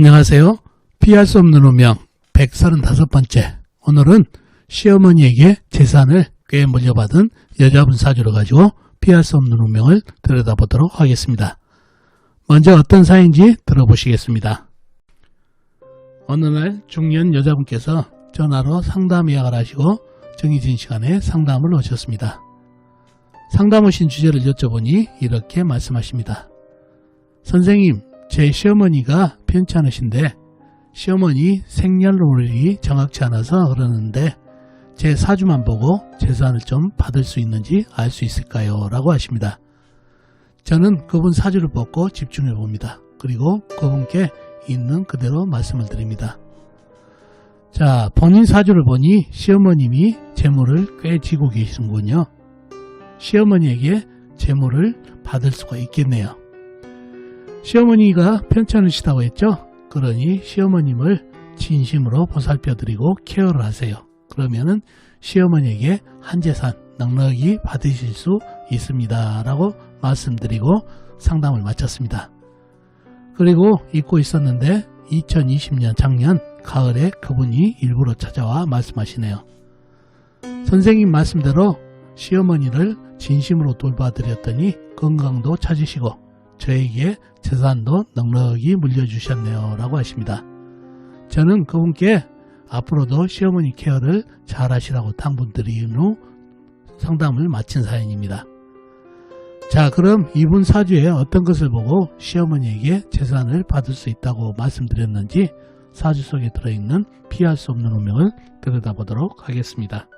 안녕하세요. 피할 수 없는 운명 135번째. 오늘은 시어머니에게 재산을 꽤 물려받은 여자분 사주를 가지고 피할 수 없는 운명을 들여다보도록 하겠습니다. 먼저 어떤 사인지 들어보시겠습니다. 어느 날 중년 여자분께서 전화로 상담 예약을 하시고 정해진 시간에 상담을 오셨습니다. 상담 오신 주제를 여쭤보니 이렇게 말씀하십니다. 선생님, 제 시어머니가 편찮으신데 시어머니 생년월일이 정확치 않아서 그러는데 제 사주만 보고 재산을 좀 받을 수 있는지 알 수 있을까요? 라고 하십니다. 저는 그분 사주를 뽑고 집중해 봅니다. 그리고 그분께 있는 그대로 말씀을 드립니다. 자, 본인 사주를 보니 시어머님이 재물을 꽤 지고 계시는군요. 시어머니에게 재물을 받을 수가 있겠네요. 시어머니가 편찮으시다고 했죠? 그러니 시어머님을 진심으로 보살펴 드리고 케어를 하세요. 그러면은 시어머니에게 한 재산 넉넉히 받으실 수 있습니다. 라고 말씀드리고 상담을 마쳤습니다. 그리고 잊고 있었는데 2020년 작년 가을에 그분이 일부러 찾아와 말씀하시네요. 선생님 말씀대로 시어머니를 진심으로 돌봐드렸더니 건강도 찾으시고 저에게 재산도 넉넉히 물려주셨네요. 라고 하십니다. 저는 그분께 앞으로도 시어머니 케어를 잘 하시라고 당분드린 후 상담을 마친 사연입니다. 자, 그럼 이분 사주에 어떤 것을 보고 시어머니에게 재산을 받을 수 있다고 말씀드렸는지 사주 속에 들어있는 피할 수 없는 운명을 들여다보도록 하겠습니다.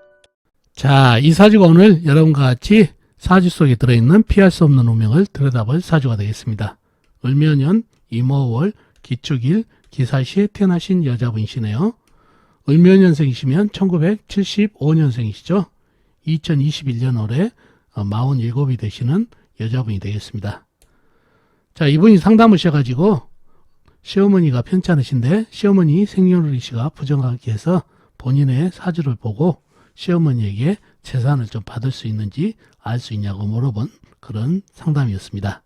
자, 이 사주가 오늘 여러분과 같이 사주 속에 들어있는 피할 수 없는 운명을 들여다볼 사주가 되겠습니다. 을묘년 이모월 기축일 기사시에 태어나신 여자분이시네요. 을묘년생이시면 1975년생이시죠. 2021년 올해 47이 되시는 여자분이 되겠습니다. 자, 이분이 상담을 하셔가지고 시어머니가 편찮으신데 시어머니 생년월일씨가 부정하게 해서 본인의 사주를 보고 시어머니에게 재산을 좀 받을 수 있는지 알 수 있냐고 물어본 그런 상담이었습니다.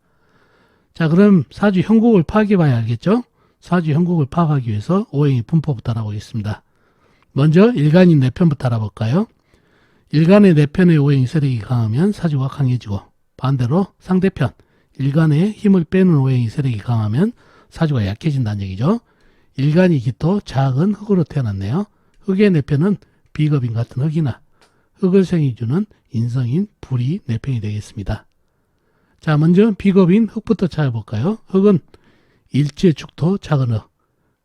자, 그럼 사주 형국을 파악해 봐야 알겠죠? 사주 형국을 파악하기 위해서 오행의 분포부터 알아보겠습니다. 먼저 일간인 내편부터 알아볼까요? 일간의 내편의 오행이 세력이 강하면 사주가 강해지고 반대로 상대편 일간의 힘을 빼는 오행이 세력이 강하면 사주가 약해진다는 얘기죠. 일간이 기토 작은 흙으로 태어났네요. 흙의 내편은 비겁인 같은 흙이나 흙을 생 이 주는 인성인 불이 내편이 되겠습니다. 자, 먼저 비겁인 흙부터 찾아볼까요? 흙은 일지의 축토 작은 흙,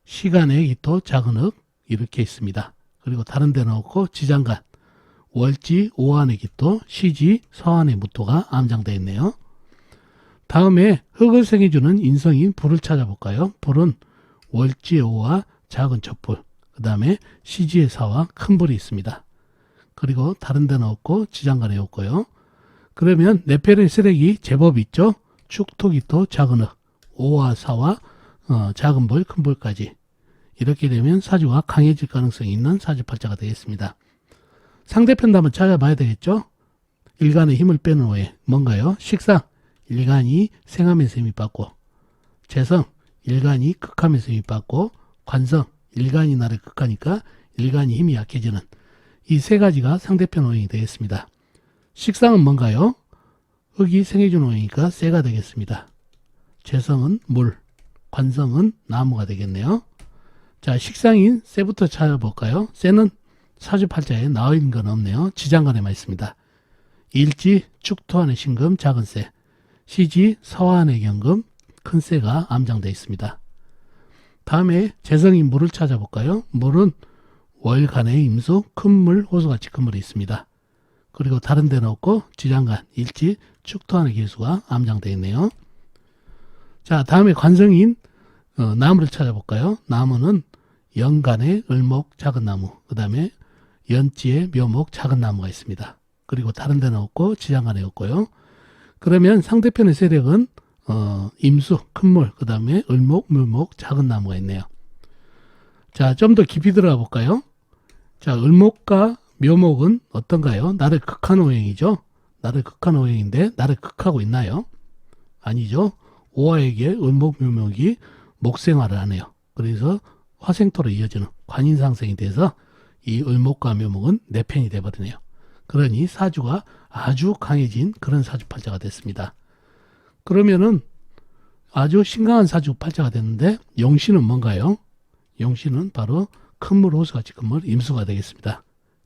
시간의 기토 작은 흙 이렇게 있습니다. 그리고 다른 데는 없고 지장간, 월지 오한의 기토, 시지 서한의 무토가 암장되어 있네요. 다음에 흙을 생해주는 인성인 불을 찾아볼까요? 불은 월지의 오와 작은 촛불, 그 다음에 시지의 사와 큰 불이 있습니다. 그리고 다른 데는 없고 지장간에 없고요. 그러면 네페의 세력이 제법 있죠. 축토기토 작은 흙, 오와 사와 어, 작은 불, 큰 불까지 이렇게 되면 사주가 강해질 가능성이 있는 사주팔자가 되겠습니다. 상대편도 한번 찾아봐야 되겠죠. 일간의 힘을 빼는 후에 뭔가요? 식상 일간이 생하면서 힘이 받고 재성 일간이 극하면서 힘이 받고 관성 일간이 나를 극하니까 일간이 힘이 약해지는 이 세 가지가 상대편 오행이 되겠습니다. 식상은 뭔가요? 흙이 생해준 오행이니까 쇠가 되겠습니다. 재성은 물, 관성은 나무가 되겠네요. 자, 식상인 쇠부터 찾아볼까요? 쇠는 사주팔자에 나와 있는 건 없네요. 지장간에만 있습니다. 일지, 축토안의 신금, 작은 쇠, 시지, 서안의 경금, 큰 쇠가 암장되어 있습니다. 다음에 재성인 물을 찾아볼까요? 물은 월간의 임수, 큰물, 호수같이 큰 물이 있습니다. 그리고 다른 데는 없고 지장간, 일지, 축토안의 기수가 암장되어 있네요. 자, 다음에 관성인 어, 나무를 찾아볼까요? 나무는 연간의 을목 작은 나무, 그 다음에 연지의 묘목 작은 나무가 있습니다. 그리고 다른 데는 없고 지장간에 없고요. 그러면 상대편의 세력은 어, 임수, 큰물, 그 다음에 을목, 묘목, 작은 나무가 있네요. 자, 좀 더 깊이 들어가 볼까요? 자, 을목과 묘목은 어떤가요? 나를 극한 오행이죠? 나를 극한 오행인데, 나를 극하고 있나요? 아니죠. 오화에게 을목, 묘목이 목생활을 하네요. 그래서 화생토로 이어지는 관인상생이 돼서 이 을목과 묘목은 내 편이 돼버리네요. 그러니 사주가 아주 강해진 그런 사주팔자가 됐습니다. 그러면은 아주 심각한 사주팔자가 됐는데 용신은 뭔가요? 용신은 바로 큰물 호수같이 큰물 임수가 되겠습니다.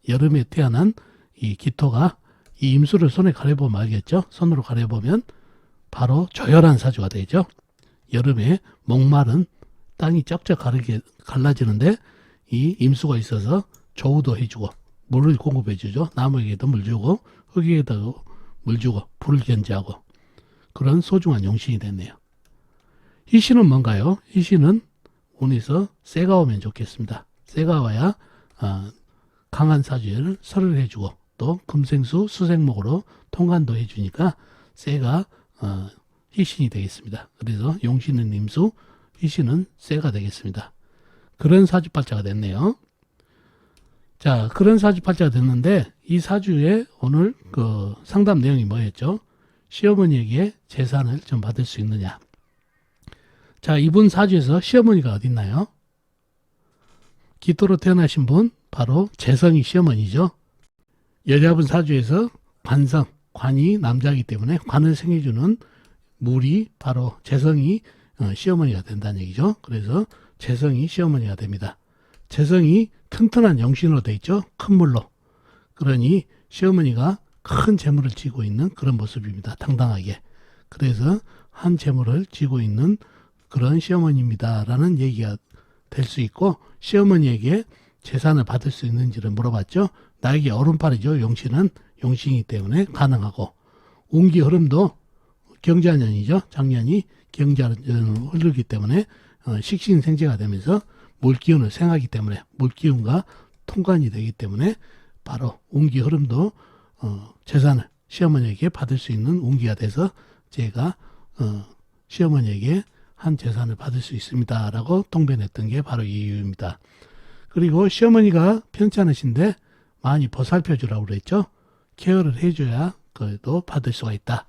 여름에 태어난 이 기토가 이 임수를 손에 가려보면 알겠죠? 손으로 가려보면 바로 조열한 사주가 되죠. 여름에 목마른 땅이 쩍쩍 가르게 갈라지는데 이 임수가 있어서 조우도 해주고 물을 공급해주죠. 나무에게도 물 주고 흙에게도 물 주고 불을 견제하고 그런 소중한 용신이 됐네요. 희신은 뭔가요? 희신은 운에서 새가 오면 좋겠습니다. 새가 와야 어, 강한 사주를 설을 해주고 또 금생수 수생목으로 통관도 해주니까 새가 어, 희신이 되겠습니다. 그래서 용신은 임수, 희신은 새가 되겠습니다. 그런 사주팔자가 됐네요. 자, 그런 사주팔자가 됐는데 이 사주에 오늘 그 상담 내용이 뭐였죠? 시어머니에게 재산을 좀 받을 수 있느냐? 자, 이분 사주에서 시어머니가 어디 있나요? 기토로 태어나신 분 바로 재성이 시어머니죠. 여자분 사주에서 관성, 관이 남자이기 때문에 관을 생겨주는 물이 바로 재성이 어, 시어머니가 된다는 얘기죠. 그래서 재성이 시어머니가 됩니다. 재성이 튼튼한 영신으로 돼 있죠. 큰 물로. 그러니 시어머니가 큰 재물을 쥐고 있는 그런 모습입니다. 당당하게. 그래서 한 재물을 쥐고 있는 그런 시어머니입니다라는 얘기가 될 수 있고 시어머니에게 재산을 받을 수 있는지를 물어봤죠. 나에게 오른팔이죠. 용신은 용신이기 때문에 가능하고 운기 흐름도 경자년이죠. 작년이 경자년으로 흐르기 때문에 어, 식신생재가 되면서 물기운을 생하기 때문에 물기운과 통관이 되기 때문에 바로 운기 흐름도 어, 재산을 시어머니에게 받을 수 있는 운기가 돼서 제가 어, 시어머니에게 한 재산을 받을 수 있습니다 라고 통변했던 게 바로 이 이유입니다. 그리고 시어머니가 편찮으신데 많이 보살펴 주라고 그랬죠. 케어를 해줘야 그래도 받을 수가 있다.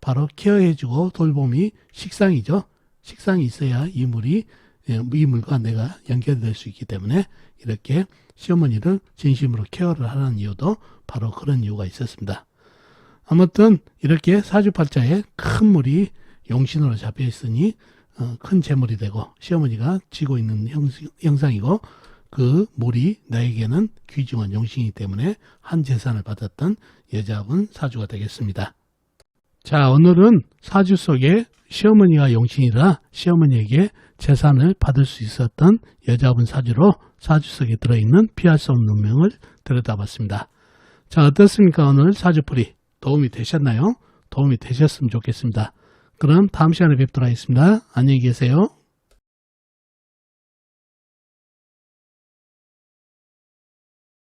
바로 케어해주고 돌봄이 식상이죠. 식상이 있어야 이 물이 예, 이 물과 내가 연결될 수 있기 때문에 이렇게 시어머니를 진심으로 케어를 하는 이유도 바로 그런 이유가 있었습니다. 아무튼 이렇게 사주팔자에 큰 물이 용신으로 잡혀 있으니 어, 큰 재물이 되고 시어머니가 쥐고 있는 형, 형상 이고 그 물이 나에게는 귀중한 용신이기 때문에 한 재산을 받았던 여자분 사주가 되겠습니다. 자, 오늘은 사주 속에 시어머니가 용신이라 시어머니에게 재산을 받을 수 있었던 여자분 사주로 사주 속에 들어있는 피할 수 없는 운명을 들여다봤습니다. 자, 어떻습니까? 오늘 사주풀이 도움이 되셨나요? 도움이 되셨으면 좋겠습니다. 그럼 다음 시간에 뵙도록 하겠습니다. 안녕히 계세요.